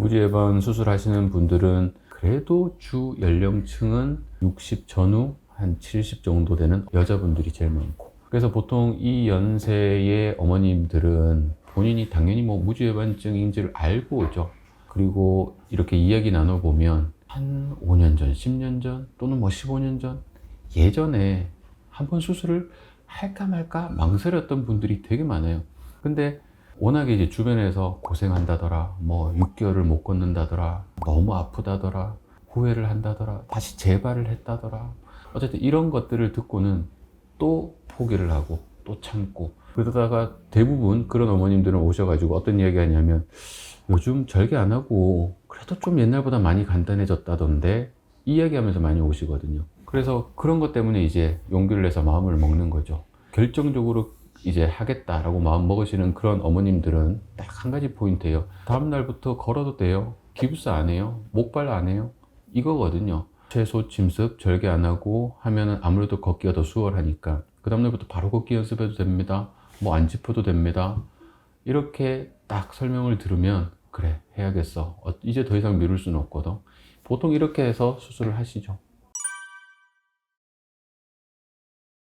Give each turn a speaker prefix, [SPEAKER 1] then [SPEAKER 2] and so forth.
[SPEAKER 1] 무지해방 수술하시는 분들은 그래도 주 연령층은 60 전후 한 70 정도 되는 여자분들이 제일 많고 그래서 보통 이 연세의 어머님들은 본인이 당연히 뭐 무지해반증인지를 알고 오죠. 그리고 이렇게 이야기 나눠보면 한 5년 전, 10년 전 또는 뭐 15년 전 예전에 한 번 수술을 할까 말까 망설였던 분들이 되게 많아요. 근데 워낙에 이제 주변에서 고생한다더라, 뭐 6개월을 못 걷는다더라, 너무 아프다더라, 후회를 한다더라, 다시 재발을 했다더라. 어쨌든 이런 것들을 듣고는 또 포기를 하고 또 참고 그러다가 대부분 그런 어머님들은 오셔가지고 어떤 이야기 하냐면 요즘 절개 안 하고 그래도 좀 옛날보다 많이 간단해졌다던데 이 이야기하면서 많이 오시거든요. 그래서 그런 것 때문에 이제 용기를 내서 마음을 먹는 거죠. 결정적으로 이제 하겠다라고 마음 먹으시는 그런 어머님들은 딱 한 가지 포인트예요. 다음 날부터 걸어도 돼요. 기부스 안 해요. 목발 안 해요. 이거거든요. 최소 침습 절개 안 하고 하면은 아무래도 걷기가 더 수월하니까 그 다음날부터 바로 걷기 연습해도 됩니다. 뭐 안 짚어도 됩니다. 이렇게 딱 설명을 들으면 그래 해야겠어. 어, 이제 더 이상 미룰 수는 없거든. 보통 이렇게 해서 수술을 하시죠.